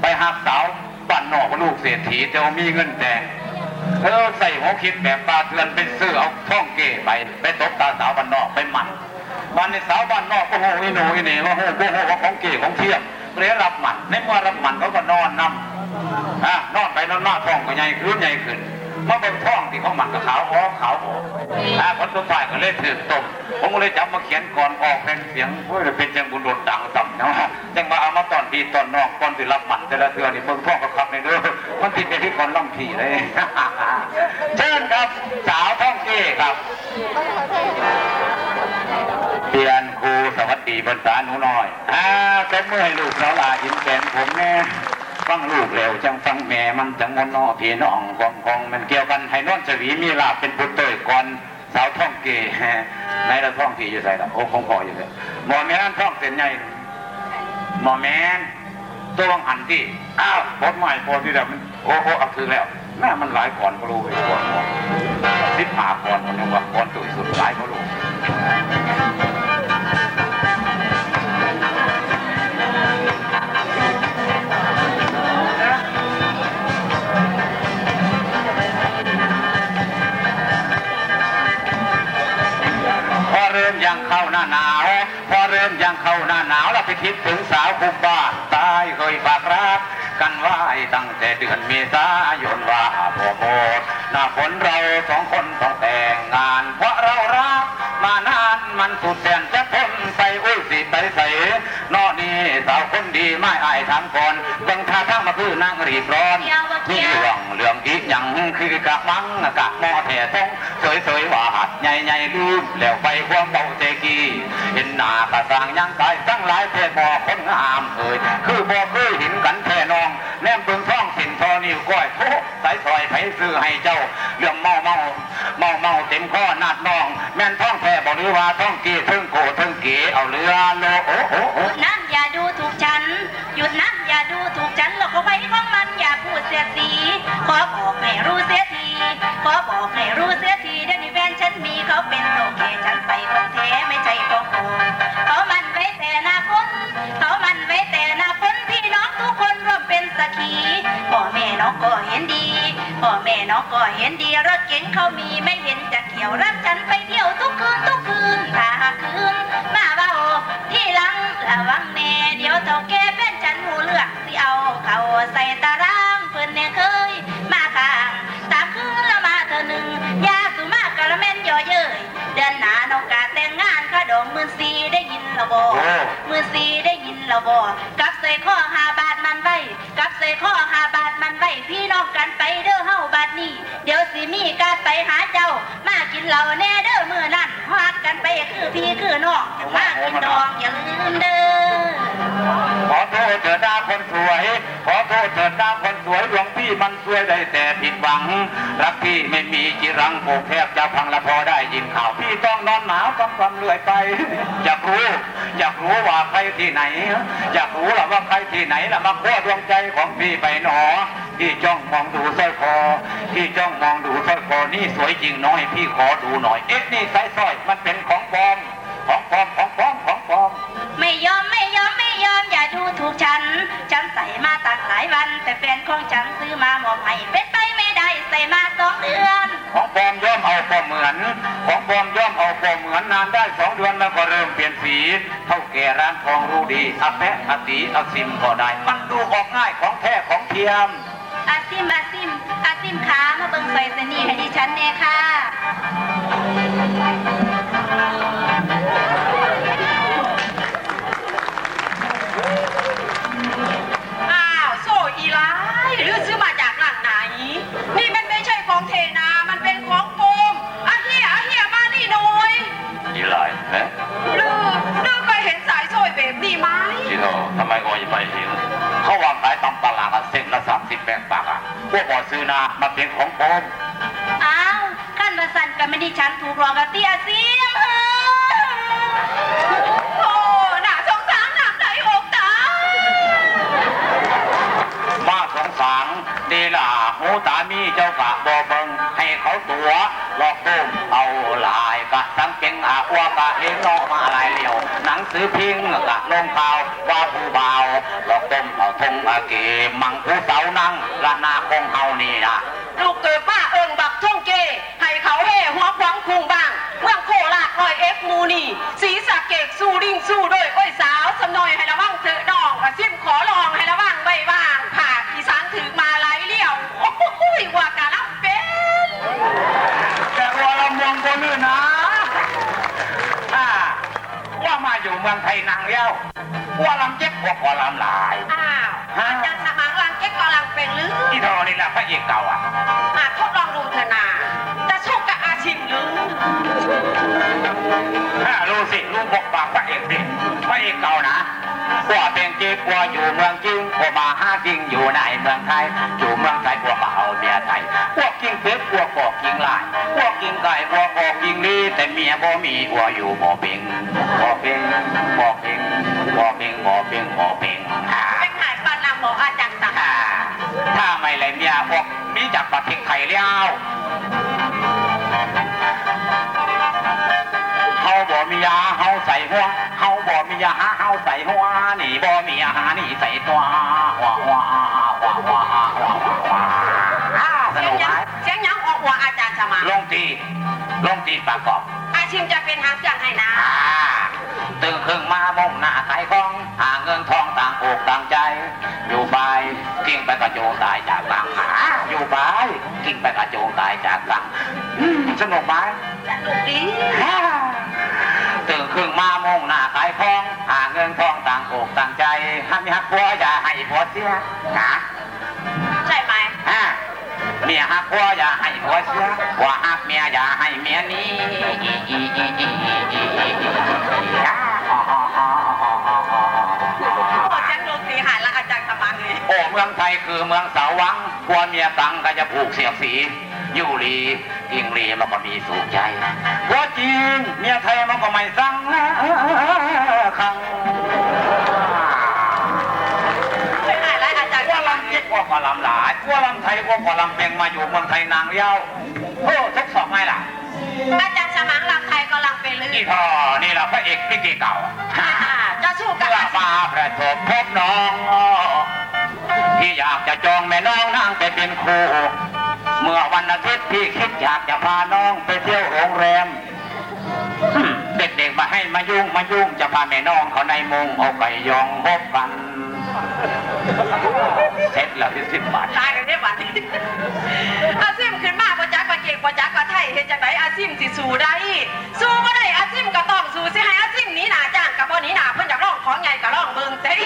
ไปหักสาวบ้านนอกลูกเศรษฐีแต่ว่ามีเงินแต่เธอใส่หัวคิดแบบปลาเทือนเป็นซื้อเอาท่องเกไปไปตบตาสาวบ้านนอกไปหมันมันในสาวบ้านนอกก็โหอีหนูอีนี่ว่าโหโหโหว่าของเกของเทียมเรียรับหมันในเมื่อรับหมันเขาก็นอนนำอะนอนไปนอนมาท้องก็ใหญ่ขึ้นใหญ่ขึ้น มาเป็นท้องที่เขาหมันกับขาวออขาวออกอะคนสุดท้ายก็เลยถือตบผมก็เลยจับมาเขียนก่อนออกเป็นเสียงเพื่อเป็นจังบุญโดดดังต่ำเนาะจังมาเอามาตอนพี่ตอนนอกตอนที่รับหมันแต่ละเทือนี่เบิ่งท้องก็ขับในเด้อมันติดไปที่คนล่ำผีเลยเชิญครับสาวท้องเก้ครับเปลี่ยนครูสวัสดีภาษาหนูน้อยอ่าแต่เมื่อให้ลูกเราลายิ้มแก่นผมแน่ ฟังลูกเร็วจังฟังแม่มันจังมนนอพี่น้องกองกองมันเกี่ยวกันให้นวลชวีมีลาบเป็นพุทธเตยก่อนสาวท่องเกยในละท่องพี่อยู่ใส่ละโอ้คงพออยู่เลยหมอแม่นั่นท่องเส้นใหญ่หมอแม่นตัววังหันที่อ้าวพดใหม่พอที่แบบมันโอ้โหเอาคือแล้วแม่มันหลายก่อนก็รู้ไปก่อนก่อนสิบหาก่อนคนนึงว่าก่อนตุยสุดหลายก็รู้ เริ่มยังเข้าหน้าหนาว พอเริ่มยังเข้าหน้าหนาวเราไปคิดถึงสาวคุมบ้านตายเคยฝากรักกันไว้ตั้งแต่เดือนเมษายนว่าพอหมดหน้าฝนเราสองคนต้องแต่งงาน เพราะเรารักมานานมันสุดแสนจะทนไปอุ้ยสิไปใส่ สาวคนดีไม่อายทางก่อนเบ่งท่าทางมาคือนนางรีบร้อนนี่เรื่องเรื่องอีกอย่างคือกะมังกะมอแท่ทงสวยๆว่าหัดใหญ่ๆลืมแล้วไปความเบาเจกีเห็นหน้ากระสางยังกายตั้งหลายเพศบ่คนงามเอ่ยคือบ่เคยเห็นกันแท่นองแนมเบิ่งท้องสินทอนิ้วก้อยโอ้สายซอยไผซื้อให้เจ้าเรื่องเมาเมาเมาเมาเต็มข้อนาดน้อง แม่นท้องแท้บอกหรือว่าท้องกีเทิงโกเทิงเก๋เอาเรือโลโอ้โอ้หโอ้ยุดนั้นอย่าดูถูกใจฉัน หยุดนั้นอย่าดูถูกฉันหรอกเอาไว้ของมันอย่าพูดเสียสี ขอบอกให้รู้เสียที ขอบอกให้รู้เสียทีเดี๋ยวนี้แฟนฉันมีเขาเป็นโอเคฉันไปของแท้ไม่ใช่ของโกงเขามันไว้แต่หน้าคนเขามันไว้แต่หน้าคนพี่น้องทุกคนร่วมเป็นสักขีพ่อแม่น้องก็เห็นดี พ่อแม่น้องก็เห็นดีรถเก๋งเขามีไม่เห็นจะเกี่ยวรับฉันไปเที่ยวทุกคืนทุกคืนถ้าคืนมาเบาที่หลังระวัง เดี๋ยวเท่าแก่เป็นฉันหูเลือกสิเอาเขาใส่ตารางเพื่อนเนี่ยเคย มาข้างสามคืนละมาเธอหนึ่งยาสุมากกระเม็นย่อเย้ยเดือนหนาน้องกาแต่งงานข้าดองหมื่นสีได้ยินละบอหมื่นสีได้ยินละบอกัใส่ข้อหาบาทมันไว้กับใส่ข้อหาบาทมันไว้พี่น้องกันไปเด้อเฮาบาทนี้ เดี๋ยวสิมีการไปหาเจ้า มากินเหล้าแน่เด้อมื้อนั้นฮอดกันไปคือพี่คือน้องมากินดองอย่าลืมเด้อ ขอโทษเถิดดาคนสวย ขอโทษเถิดดาคนสวยหลวงพี่มันสวยได้แต่ผิดหวัง รักพี่ไม่มีจิรังโผกแทบจะพังละพอได้ยินข่าวพี่ต้องนอนหนาวต้องความเลื่อยไปอยากรู้อยากรู้ว่าใครที่ไหน อยากรู้ล่ะว่าใครที่ไหนล่ะมาขั้วดวงใจของพี่ไปหนอพี่จ้องมองดูสร้อยคอพี่จ้องมองดูสร้อยคอนี่สวยจริงน้อยพี่ขอดูหน่อย เอ๊ะนี่สายสร้อยมันเป็นของปลอมของปลอมของปลอมของปลอมไม่ยอมไม่ยอมไม่ ยอมอย่าดูถูกฉัน ฉันใส่มาตั้งหลายวัน แต่แฟนของฉันซื้อมาหมอบให้เป็นไปไม่ได้ใส่มาสองเดือน ของปลอมย่อมเอาปลอมเหมือน ของปลอมย่อมเอาปลอมเหมือนนานได้สองเดือนแล้วก็เริ่มเปลี่ยนสีเท่าแก่ร้านทองรู้ดีอาแปะอาตีอาซิมก็ได้ มันดูออกง่ายของแท้ของเทียมอาซิมอาซิมอาซิมขามาเบิ่งใส่สนีให้ดิฉันแน่ค่ะ นามาเป็นของปลอมอ้าวขั้นประสันกับไม่ดิฉันถูกหลอกกับเตี้ยเสียมเออโอ้หน่าสงสารหนักไหนอกตามาสงสารดีล่ะหูตามีเจ้ากะบอเบิงให้ เขาตัวหลอกต้มเอาลายกะสังเกงอาอัวกะเห็นนอกมาหลายเหลียว หนังสือพิงกะลงข่าวว่าผู้เบาหลอกต้มเอาทงอาเกมังผู้เสานั่งละนาคงเฮานี่นะลูกเกิดป้าเอิงบักท่องเกให้เขาเฮ่หัวขวางคุงบ้างเมืองโคราชลอยเอ็กมูนี่สีสะเกกสู้ริ่งสู้ด้วย ไทยนางเลี้ยวว่าลำเจ็บกว่ากว่าลำหลายอ้าวอาจารย์สมังลังเก๊กกอลังเป็นหรือที่ทอนี่แหละพระเอกเก่าอะอาทดลองดูเถอะนาจะสู้กับอาชิมหรือถ้ารู้สิรู้บอกปากพระเอกสิพระเอกเก่านะกว่าเป็นจริงกว่าอยู่เมืองจริงกว่ามาห้าจริงอยู่ในเมืองไทยอยู่เมืองไทยกว่ามาเอาเมียไทยพวกกิง เป็ดพวกกอกกิงลายพวกกิงไก่พวกกอกกิงลีแต่เมียบ่มีกว่าอยู่บ่เป็นบ่เป็นบ่เป็นบ่เป็นบ่เป็นบ่เป็นอ่าเป็นหายปานนำหมออาจารย์สมังอ่าถ้าไม่เลยเมียพวกมีจักประเทศไทยแล้วเฮาบ่มียาเฮาใส่หัวเฮาบ่มียาเฮาใส่หัวนี่บ่มีอาหารนี่ใส่ตัวว้าว้าว้าว้าว้าว้าอ่า สเสียนุงกไหยัมงเสียงยังออกหัวอาจารย์สมังลงตีลงตีประกอบอาชิมจะเป็นหางเครื่องให้นะอ่าตื่นครึ่งมามุ่งหน้าขายของหาเงินทองต่างอกต่างใจ อยู่ไปกิ้งไปกระโจนตายจากหลังหาอยู่ไปกิ้งไปกระโจนตายจากหลังอืมสนุกไหม สนุกดีฮ่าตื่นครึ่งมามุ่งหน้าขายของหาเงินทองต่างอกต่างใจห้ามหักผัวอย่าให้ผัวเสียนะใช่ไหมอ่า เมียหักผัวอย่าให้ผัวเสียผัวหักเมียอย่าให้เมียนี้โอ้เสียาโอ้เมืองไทยคือเมืองสาวังกลัวเมียตังก็จะผูกเสียสีอยู่ลีกิงลีมันก็มีสุขใจเพราะจริงเมียไทยมันก็ไม่สั่งคัง มังลำจิตกว่าลำหลายว่าลำไทยกว่าลำเป็งมาอยู่เมืองไทยนางเย้าโอ้ทุกสองไงล่ะอาจารย์สมังลำไทยก็ลังเป็นลืนี่อพอนี่แหละพระเอกพิกีเก่าจะสู้กับเมื่ออาชิมมาประสบพบน้องที่อยากจะจองแม่น้องนั่งไปเป็นครูเมื่อวันอาทิตย์พี่คิดอยากจะพาน้องไปเที่ยวโรงแรมอืมเด็กๆมาให้มายุ่งมายุ่งจะพาแม่น้องเขาในมุงเอาไก่ยองพบกัน เสร็จแล้วที่สิบบาท ตายกันได้บัดนี้อาซิมขึ้นมาประจักษ์ประเกกประจักษ์ประไทยเฮ็ดจังไดอาซิมสิสู้ได้ สู้บ่ได้อาซิมก็ต้องสู้สิให้อาซิมหนีหน้าจ้างกับบ่หนีหน้าเพิ่นอยากร้องของใหญ่ก็ร้องเบิ่งเต้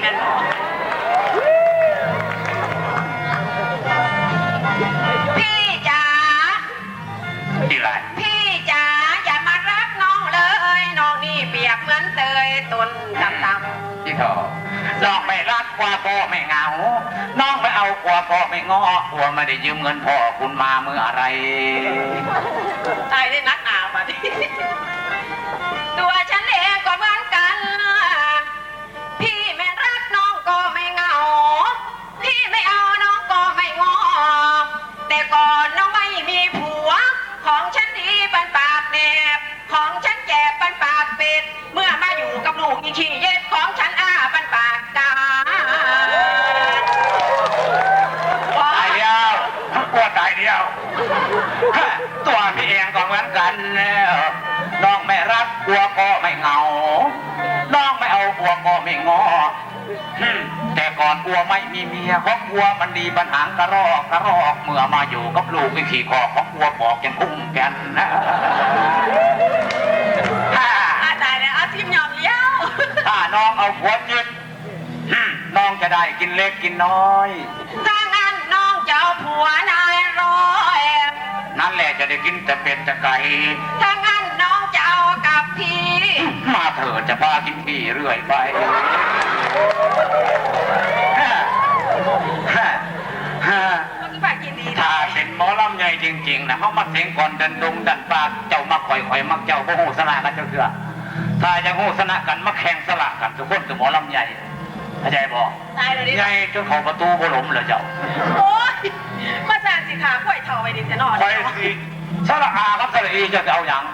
แม่นบ่ น้องไม่รักกว่าพ่อไม่เหงา น้องไม่เอากว่าพ่อไม่งอกลัวไม่ได้ยืมเงินพ่อคุณมาเมื่อไร ตายได้นักหนาบัดนี้ตัวฉันเองก็เหมือนกัน พี่ไม่รักน้องก็ไม่เหงา พี่ไม่เอาน้องก็ไม่งอ แต่ก่อนน้องไม่มีผัว ของฉันดีเป็นปากแหนบของฉันแก่เป็นปากเป็ด เมื่อมาอยู่กับลูกอีขี้เย็ดของฉันอา ตัวพี่เองก็เหมือนกันแล้วน้องไม่รักกลัวก็ไม่เหงา น้องไม่เอากลัวก็ไม่งอหึแต่ก่อนกลัวไม่มีเมียเพราะกลัวมันดีปัญหากระรอกกระรอกเมื่อมาอยู่กับลูกไอ้ขี่คอของกลัวบอกยังพุ่งกันนะอาตายแล้วอาทิมยอมเลี้ยวถ้าน้องเอาหัวจิตหึน้องจะได้กินเล็กกินน้อยถ้างั้นน้องจะเอาผัวนายร้อย นั่นแหละจะได้กินแต่เป็ดแต่ไก่ถ้างั้นน้องจะเอากับพี่ มาเถิดจะพากินพี่เรื่อยไปฮะฮะฮะมันก็แบบกินดีถ้าเป็นหมอลำใหญ่จริงๆนะเขามาเสียงก่อนดันดงดันปากเจ้ามาข่อยข่อยมักเจ้าพวกหูสนะกันเจ้าเถื่อถ้าจะหูสนะกันมาแข่งสละกันทุกคนคือหมอลำใหญ่เข้าใจบ่ตายเลยดิใหญ่จนเขาประตูบ่หลมเลยเจ้า โอ้ยมาสร้างสิขาป่วยเท่าไปดิจะนอนคอยสิสละอาครับสละอีจะเอาอย่าง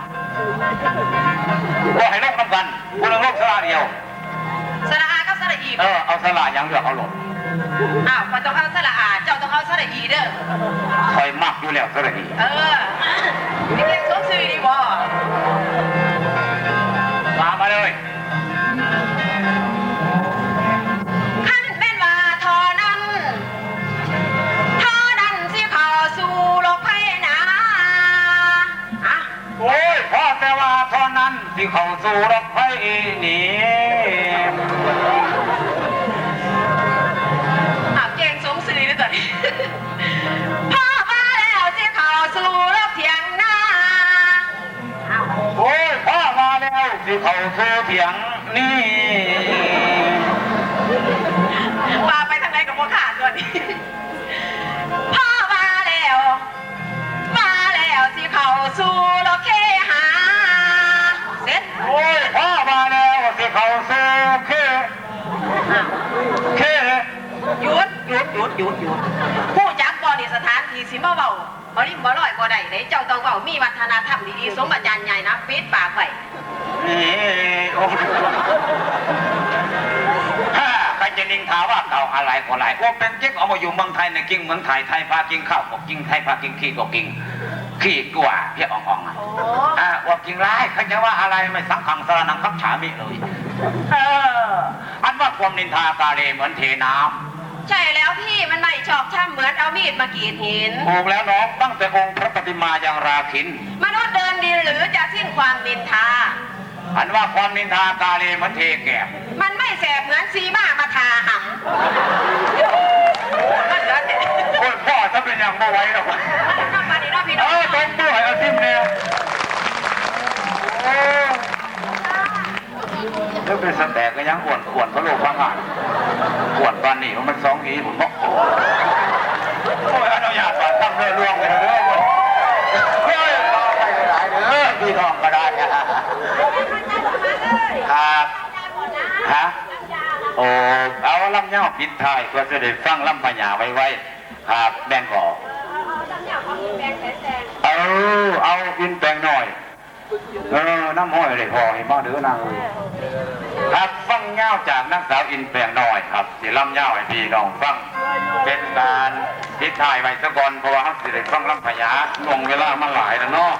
สว่าให้ลงน้ำกันคุณลงลงสลาเดียวสระอากับสระอีเออเอาสลายังเลือกเอาหลดอ้าวมันต้องเอาสระอาเจ้าต้องเอาสระอีเด้อคอยมักอยู่แล้วสระอีเออพี่เก่งสมซื่อดีบ่านั้นที่เข้าสู่รถไฟนี่อะเก่งสมซื่อดีตัวนี้พ่อมาแล้วสิเข้าสู่โลกเถียงนาอ้าวโอ้ยพ่อมาแล้วที่เข้าสู่เถียงนี่ ที่เคเคหยุดหยุดหยุดหยุดหยุดผู้จักบอนี่สถานที่สิมาเว้าบ่ริมบ่ร้อยบ่ได้เด้เจ้าต้องเว้ามีวัฒนธรรมดีๆสมอาจารย์ใหญ่นะปิดปากไว้นี่โอ้ยฮ่าใครจะนิงถาว่าเก่าอะไรก็หลายโอ้เป็นกิ๊กเอามาอยู่เมืองไทยในยกิ้งเมืองไทยไทยพากินข้าวก็กินไทยพากินขี้ก็กินขี้กว่าเพี้ยอ่องอะโอ้อ่าว่ากินร้ายเขาจะว่าอะไรไม่สังขังสารนังคับฉามิเลย เออ อันว่าความนินทากาเลเหมือนเทน้ใช่แล้วพี่มันไม่ชอบช่ำเหมือนเอามีดมากรีดหินำถูกแล้วน้องตั้งแต่องค์พระปฏิมาอย่างราคิน มนุษย์เดินดินหรือจะสิ้นความนินทา อันว่าความนินทากาเลเหมือนเทแกบมันไม่แสบเหมือนซีมามาทาหำนั่นเหรอเจ๊โอ้ยพ่อจะเป็นอย่างบ่ไหวหรอกน้ำมาดีเนาะพี่เอน้องอตรงด้วยเอาทิมเนี่ยโอ้ แล้วเป็นสแตกก็ยังอ้วนอ้วนพระโลกพังงานอ้วนตอนนี้มันสองอีผมบอกโอ้ยอนุญาตว่าทำเรื่องล่วงไปเรื่อยๆเฮ้ยรอไปหลายเด้อพี่ทองก็ได้ครับฮะโอ้เอาลำเน่าปิดท้ายเพื่อจะได้ฟังลำพญาไว้ไว้ครับแบ่งก่อเอาเอาอินแปลงหน่อย เออน้ำห้อยเลยพอให้มาเด้อนางเลยครับฟังเง่าจากนักสาวอินแปลงหน่อยครับสิลำเง่าให้พี่น้องฟังเป็นการทิศทายไว้สะก่อนเพราะว่าเขาสิได้ฟังลำพญาลงเวลามาหลายแล้วเนาะ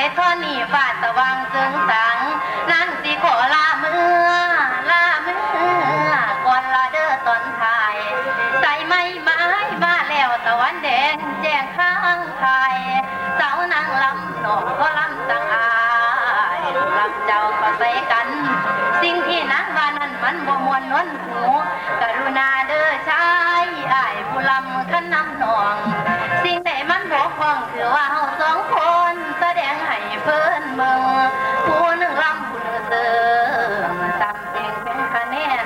ลำเกษตรทอนี่ฟ้าสว่างเจึงสังนางสิขอลาเมื่อลาเมื่อก่อนลาเด้อตอนทาย ใส่ไม้ไม้มาแล้วตะวันแดงแจ้งข้างไทยสาวนางลำหนองก็ลำสังอายลำเจ้าก็ใส่กัน สิ่งที่นางว่านั้นมันบ่มวนนวลหูกรุณาเด้อชายอ้ายผู้ลำขันนำหนอง สิ่งใดมันบกพร่องคือว่าเฮาสองคน เพิ่นเบิ่งผู้หนึ่งลำผู้หนึ่งเสริมตามเองเป็นคะแนน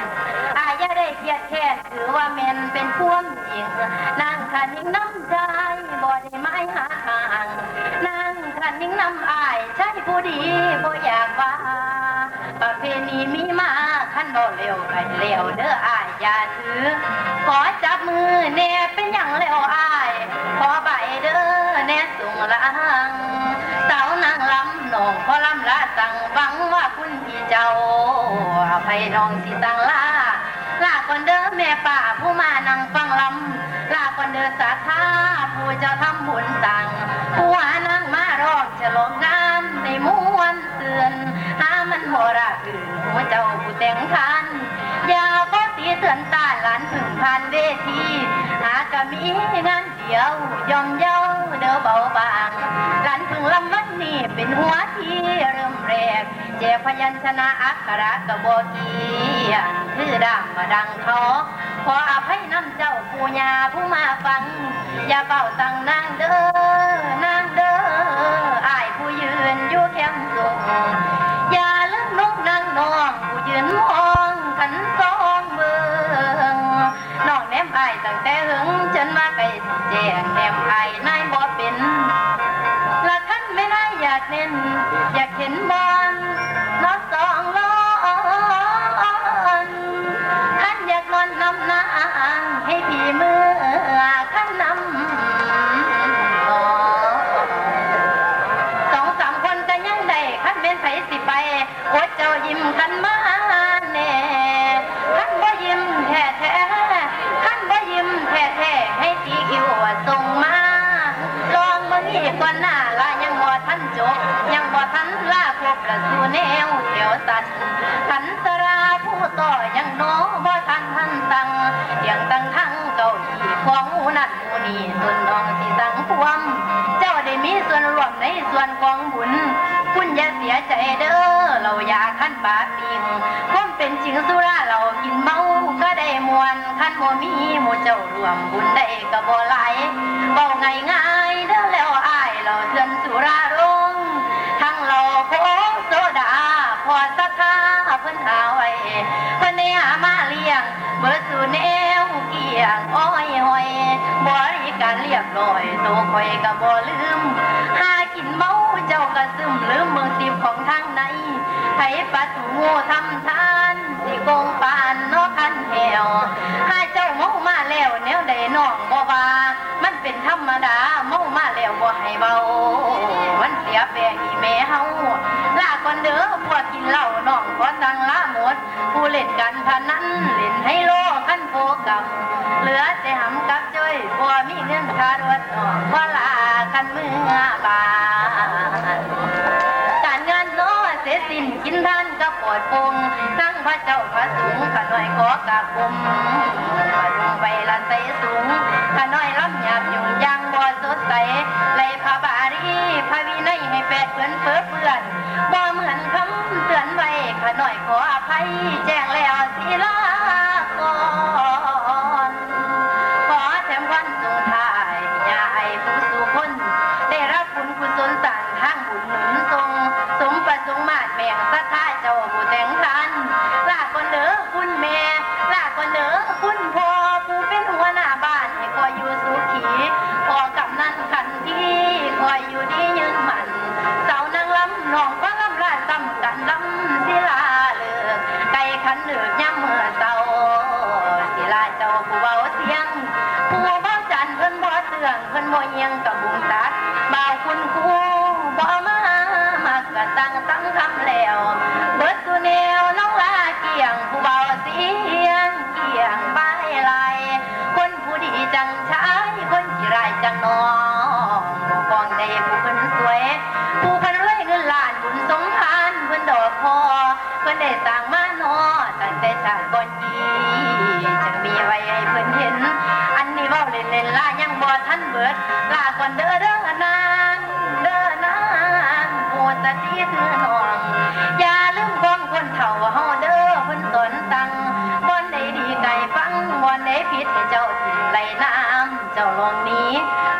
อายอย่าได้เครียดแค้นถือว่าแม่นเป็นความจริงนางคันยิ่งน้ำใจบ่ได้ไม้หาทางนางคันยิ่งน้ำอายใช่ผู้ดีบ่อยากว่าประเพณีมีมาขันบ่เร็วไปเร็วเด้ออายอย่าถือ ขอจับมือแน่เป็นอย่างแล้วอาย ขอใบเด้อแน่สูงลัง น้องขอลำลาสั่งฟังว่าคุณพี่เจ้าอภัยน้องสิสั่งลาลาคนเด้อแม่ป่าผู้มานั่งฟังลำลาคนเด้อสาธาผู้จะทำบุญสั่งผู้หานั่งมารอกจะลงงานในม้วนเตือนหามันหอระอื่นหัวเจ้าผู้แต่งทันย่าก็ตีเตือนตาหลานถึงพันเวที กะมีงานเดียวยอมเย้าเด้อเบาบางหลานพึ่งลำวันนี้เป็นหัวที่เริ่มแรกแจกพยัญชนะอักขระกบกีคือดังมาดังเขาขออภัยน้ำเจ้าผู้ยาผู้มาฟัง อย่าเป่าตังนางเด้อนางเด้ออายผู้ยืนอยู่แคมสูงอย่าลืมนกนางนองผู้ยืนมองขันสองเมืองนองแนมอายตั้งแต่หึง ล สียวสันขันสราผู้ต่อยังโนบ่ทันทันตังเสียงตังทั้งเก้าอี้ของหูนั่นหมู่นี้ส่วนน้องสิสังควม เจ้าได้มีส่วนร่วมในส่วนของบุญ คุณอย่าเสียใจเด้อเราอยากขั้นบาปิงความเป็นจริงสุราเรากินเมาก็ได้มวนขั้นบ่มีหมูเจ้าร่วมบุญได้ก็บ่หลเบาง่ายง่ายเด้อแล้วอายเราเทือนสุรา สักคาเพิ่นหาไว้เพิ่นได้หามาเลี้ยงเบิดสู่แนวเกี่ยงอ้อยหอยบริการเรียบร้อยตัวคอยก็บ่ลืม หากินเมาเจ้าก็ซึมลืมเมืองสิบของทางในไผปัดงูทำทานสิกงปานนอกคันแหวหาเจ้าเมามาแล้วแนวใดน้องบ่ว่ามันเป็น ธรรมดาเมามาแล้วบ่ให้เบา มันเสียแปรอีแม่เฮาลาก่อนเด้อพวกกินเหล้าน้องขอสั่งลาหมด ผู้เล่นกันพนันเล่นให้โลคันโฟกับเหลือแต่หำกับจ้อยบ่มีเงินค่ารถน้องบ่ลาคันเมื่อบานการงานโน้เสร็จสิ้นกินทานก็ปลอดโปร่งทั้ง พระเจ้าพระสูงขน้อยขอกราบกรมพระดุงใบละใสสูงขน้อยล้ำหยาบยุ่งยางบ่สดใสไล่พระบารีพระวินัยให้แปดเปื้อนเปื้อเปื้อนบ่เหมือนคำเตือนไว้ขน้อยขออภัยแจ้งแล้วสิลาก่อนขอแถมวันส่งท้ายอย่าให้ผู้สู่คนได้รับบุญกุศลสั่งทางบุญ เลิกย่ำเมื่อเศร้าศิลาเจ้าผู้เบาเสียง ผู้เบาจันเพิ่นบ่เสื่องเพิ่นบ่เอียงกับบุญตัดบ่าวคุณครูบ่มามักกะตั้งตั้งคำแล้ว เบิดสุแนวน้องลาเกี่ยง ผู้เบาเสียงเกี่ยงบาไหลคนผู้ดีจังชายคนที่ร้ายจังน้องบ่กองได้ผู้เพิ่นสวย เพิ่นเห็น อันนี้เว้าเล่นๆล่ายังบ่ทันเบิดลาก่อนเด้อเด้อนางเด้อนางโปรดสติคือน้องอย่าลืมความคนเฒ่าเฮาเด้อเพิ่นสนตังบ่อนใดดีไก่ฟังบ่อนใดผิดให้เจ้าถิ่นไหลน้ำเจ้าลองนี้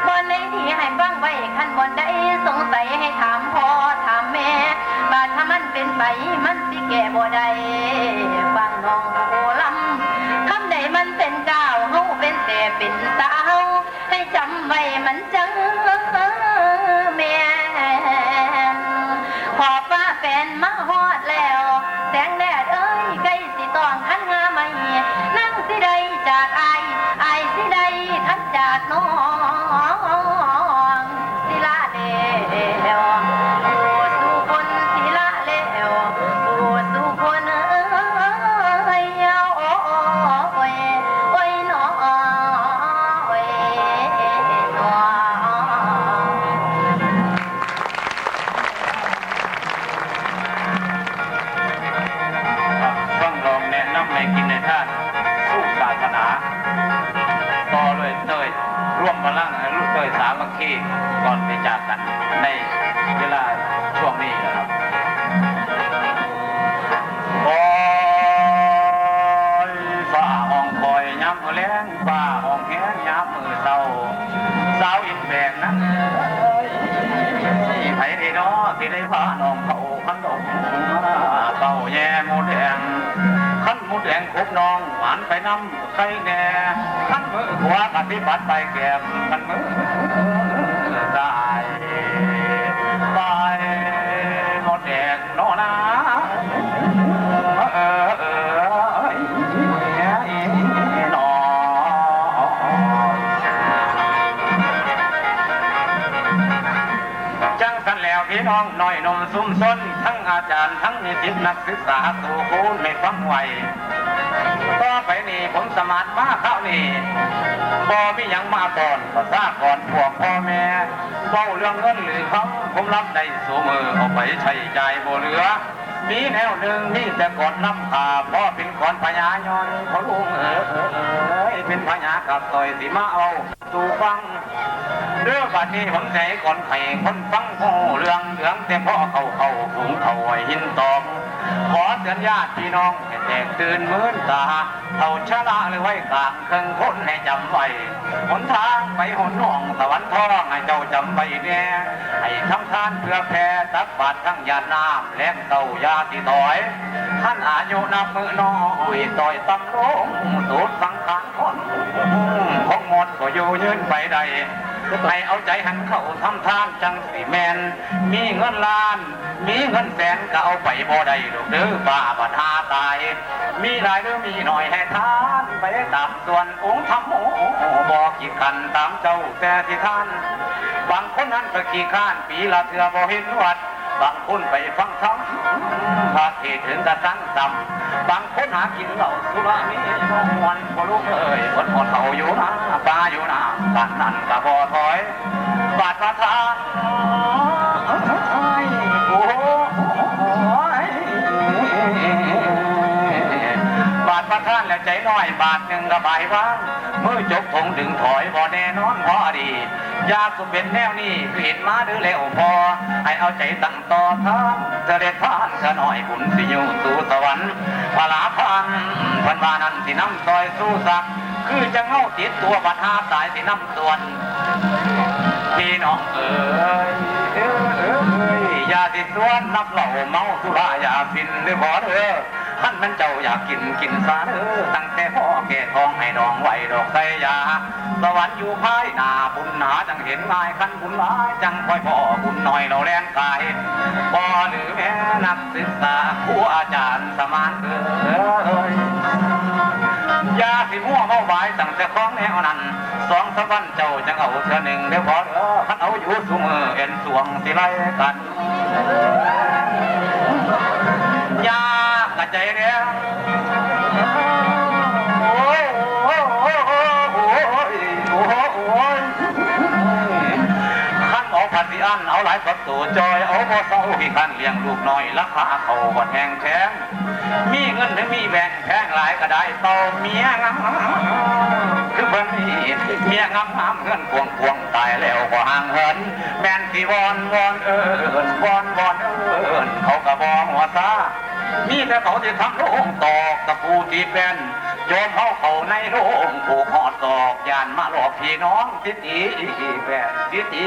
บ่อนใดดีให้ฟังไว้คันบ่อนใดสงสัยให้ถามพ่อถามแม่บาดถ้ามันเป็นไปมันสิแก้บ่ได้ มันเป็นก้าวเฮาเป็นแต่เป็นสาวให้จำไว้มันจังแม่นขอฟ้าแฟนมาฮอดแล้ว แสงแดดเอ้ยใกล้สิตองทันงาไหมนั่งสิใดจากไอายอสิใดทันจากน้องศิลาเดวารย์ทั้งนิสิตนักศึกษาสู่คูณไม่ฟังไหวต่อไปนี่ผมสมาร์ทมาเข้านี่บ่มีหยังมาก่อนภาษาก่อนพวกพ่อแม่เบ้าเรื่องเงินหรือคำผมรับได้สูมือเอาไปใช้จ่ายบ่เหลือ มีแนวหนึ่งมีแต่กดน้ำขาพ่อเป็นก่อนพญายอนพอลุงเออเออเอยเป็นพญากับต่อยสิมาเอาสู่ฟังเรื่องบัดนี้ผมใจก่อนไข่คนฟัง หูเรื่องเหลืองแต่พ่อเขาเขาถุงเขาไว้หินตองขอเตือนญาติพี่น้องให้แตกตื่นมื่นตาเอาชะละเลยไว้กลางเครื่องคนให้จำไว้หนทางไปหนหนองสวรรค์ทองให้เจ้าจำไว้แน่ให้ทำทานเพื่อแผ่ตักบาตรทั้งยาน้ำแลมเต่ายาที่ต่อยท่านอายุนับมือน้อยต่อยตำลงสูดสังขารคนคงหมดก็อยู่ยืนไปใด ให้เอาใจหันเข้าทำทานจังสีแมน มีเงินล้าน มีเงินแสนก็เอาไปบ่ได้ดอกเด้อบ้าบัดหาตาย มีหลายหรือมีหน่อยให้ทานไปตามส่วนองค์ธรรมโอบอกกี่กันตามเจ้าแต่ที่ท่าน บางคนนั้นก็กี่ข้านปีละเถือบ่เห็นวัด บางคนไปฟังธรรมพระเทถึงกระสังจำบางคนหากินเหล้าสุรามีวันพอลูกเอ้ยวันพอเท่าอยู่นะปลาอยู่นะบ้านนั้นก็บ่ถอยบาดประทานโอ้บาดประทานแล้วใจน้อยบาทหนึ่งกระบายว่าง มือจกถงดึงถอยบ่แน่นอนพอดี ยาสุเป็นแนวนี้ผิดมาเดือแล้วพอ ให้เอาใจตั้งต่อทางเสด็จผ่านขน่อยบุญสิอยู่สู่สวรรค์พลาพันพันวานันสิน้ำซอยสู้สัก คือจะเงาติดตัวบัดหาตายสิน้ำส่วนพี่น้องเอ๋ยเอ้ยเอ้ยอย่าติดส่วนนับเหล่าเมาสุราอย่าฟินหรือขอเถอ ท่านมันเจ้าอยากกินกินซาเด้อตั้งแต่พ่อแก่ทองให้ดองไหวดอกไสยาสวรรค์อยู่ภายนาบุญหนาจังเห็นง่ายขันบุญร้ายจังคอยพ่อบุญหน่อยเราแรงกายพ่อหรือแม่นักศึกษาครูอาจารย์สมานเอ๋ยยาสิมั่วเมาหวายตั้งแต่ของแนวนั้นสองสามวันเจ้าจังเอาเธอหนึ่งเดี๋ยวพอเด้อขันเอาอยู่สูมือเอ็นสวงสิไลกัน ใจเนี้ยโอ้ยโอ้ยโอ้ยโอ้ยโอ้ยโอ้ยขันเอาพันธิอันเอาหลายประตูจอยเอาบ่เศร้าขี้ขันเลี้ยงลูกน้อยราคาเขาบ่แพงแพงมีเงินถึงมีแบ่งแพงหลายก็ได้ต่อเมียงามคือเพิ่นนี่เมียงามงามเงินพวงพวงตายแล้วก็ห่างเหินแม่นสิวอนวอนเอิญวอนวอนเอิญเขาก็บ่หัวซา มีแต่เขาที่ทำโรงตอกตะปูที่เป็นโยนเขาเขาในโรงผูกหอดตอกยานมาหลอกพี่น้องติดอีแผ่นติดอี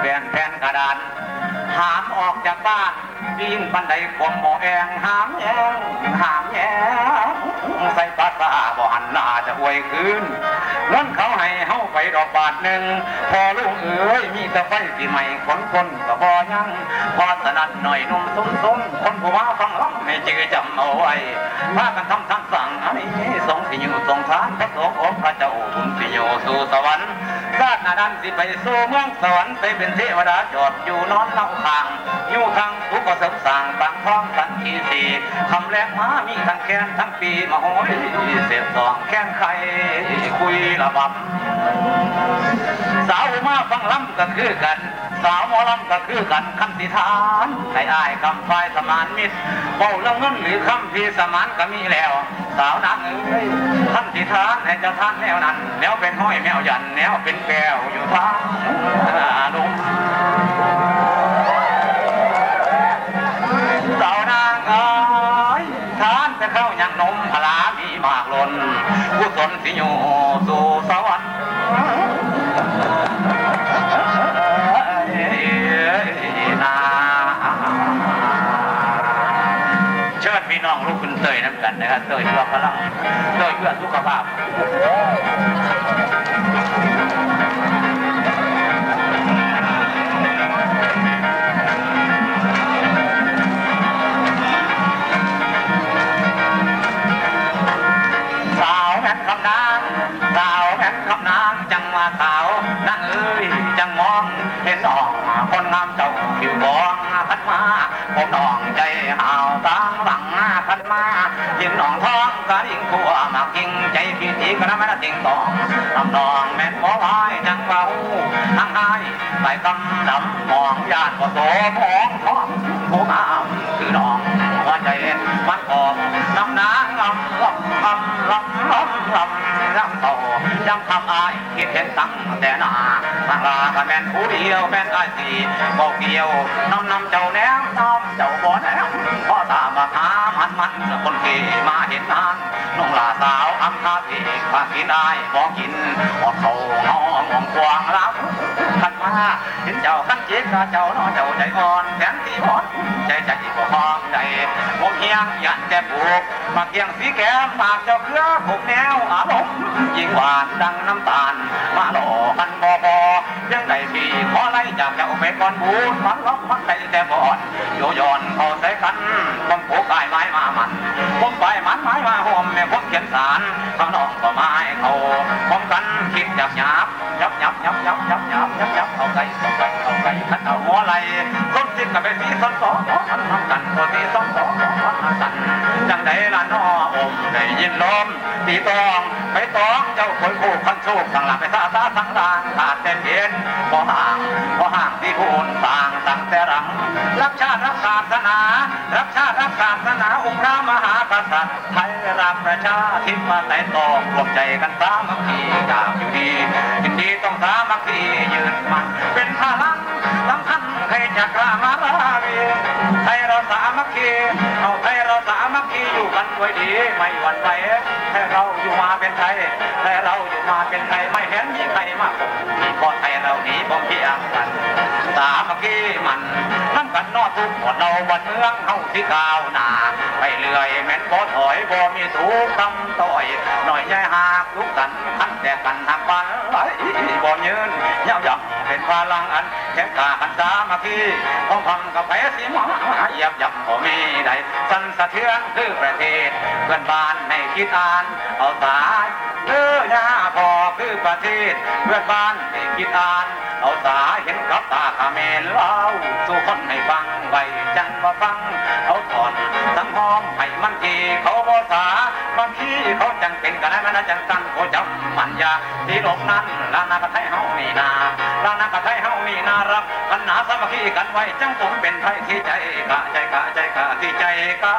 แผ่นแผ่นกระดาน หามออกจากบ้านปีนบันไดขวมหมอแองหามแยงหามแยงใส่ภาษาบ่หันหน้าจะอวยคืนเงินเขาให้เฮาไปดอกบาทหนึ่งพอลูกเอ๋ยมีแต่ไฟสีใหม่ขนคนก็บ่ยังพอสนัดหน่อยนุ่มซุ้มซุ้มคนผู้มาฟังล้ำให้จือจำเอาไว้พากันทำทางสั่งอันนี้สงสิอยู่สงทานพระสงฆ์องค์พระเจ้าบุญสิอยู่สู่สวรรค์ ชาตินาดันสิไปสู่เมืองสวรรค์ไปเป็นเทวดาจอดอยู่นอนเล่าข้างอยู่ทางทุกข์เสริมสางตังท้องสันทีสีคำแรกมามีทั้งแค้นทั้งปีมาโหยเสียบสองแค้นใครคุยระบำสาวมาฟังลำก็คือกันสาวหมอลำก็คือกันคำสิทานให้อายคำไฟสมานมิตรเบาล้วเงินหรือคำพีสมานก็มีแล้ว สาวนางเอ้ยคำสิทานให้จะทานแนวนั้นแนวเป็นห้อยแมวยันแนวเป็นแก้วอยู่ทางอารมสาวนางเอ้ยทานแต่เข้ายังนมพลามีมากล้นกุศลสิอยู่สู่สวรรค์นาพี่น้องลูกคุณเตยน้ำกันนะครับเตยเพื่อพลังเตยเพื่อสุขภาพ ต้องใจหาวตางหลังขันมาเห็นน้องท้องกระดิ่งขัวมากิ่งใจพี่ทีกระแม่ติงตองลำนองแม่นบ่ลายจังว่าหูทางไห้ใส่กำดำมองญาติก็โสมองท้องผู้งามคือน้อง หัวใจมันออกน้ำน้ำลำลำลำลำลำลำลำต่อยังทำอายคิดเห็นตั้งแต่นาทางลาก็แม่นผู้เดียวแม่นอายสีบอกเดียวน้ำนำเจ้าแนมน้ำเจ้าบ่แนมพ่อตามมาหามันมันคนเกมา เห็นนานน้องลาสาวอำคาที่พากินได้บอกกินหอดเขาห้องมองกวางรับขันมาเห็นเจ้าขันเจ๊กเจ้าน้อเจ้าใจอ่อนแสนที่หอนใจใจก็ห้องใจมเฮียงยันแต่บุกมาเกียงสีแก้มปากเจ้าเครือผูกแนวอารมณ์ยิ่งหวานดังน้ำตาล มาหล่อกันบอบอยังไงพี่ขอไล่จากเจ้าไปก่อนบูนมันล็อกมันใจแต่บอดโยยอนเขาใส่กันผมผูกกายไม้มามันผมไปมันไม้มาห่มแม่ผมเขียนสารทำนองก็ไม้เขาผมกันคิดหยับหยับยับยับยับยับยับยับยับยับเอาใส่เอาใส่เอาไก่ขันเอาหัวไหลต้ จิตกับเป็นสีส้นสองอันทำกันตัวสีส้นสองอันกันจังใดละน้ออมได้ยินลมตีตองไปตองเจ้าคอยคู่คันโชคทั้งหลังไปซาซาทั้งลางขาดแต่เย็นพอห่างพอห่างที่พูนต่างตั้งแต่หลัง รักชาติรักศาสนา รักชาติรักศาสนาองค์พระมหากษัตริย์ไทยรักประชาธิปไตยตองรวมใจกันสามัคคีอยากอยู่ดียินดีต้องสามัคคียืนมันเป็นพลังสำคัญให้จักรามาราวีไทยเราสามัคคีเอาไทยเราสามัคคีอยู่กันด้วยดีไม่หวั่นไหวให้เราอยู่มาเป็นไทยให้เราอยู่มาเป็นไทยไม่เห็นมีใครมากมีพอไทยเราหนีบ่เพียงกันสามัคคีมันน้ำกันนอทุกหมดเราบันเมืองเฮาที่ก้าวหนาไปเรื่อยแม่นบ่ถอยบ่มีถูกตำต่อยหน่อยใหญ่หากทุกกันทันแต่กันหักปันไหลบ่ยืนยาวยับเป็นพลังอันแข็งกล้าหันสามัคคีของพังกับแพ้สีมอเหยียบยับบ่มีใดสันสะเทือนคือประเทศ เพื่อนบ้านให้คิดอ่าน เอาสายเด้อยาพอคือประเทศ เพื่อนบ้านให้คิดอ่าน เอาสาเห็นกับตาขาเมนเล่าสู่คนให้ฟังไว้จังว่าฟัง เอาถอนสังหอม มันทีเขาบ่สาบางทีเขาจังเป็นกันได้มันจังสั่นโคจำมันยาที่หลบนั้นลานากระไทยเฮามีนาลานากระไทยเฮามีนารักกันหนาสามัคคีกันไว้จังผมเป็นไทยที่ใจกะใจกะใจกะที่ใจกะ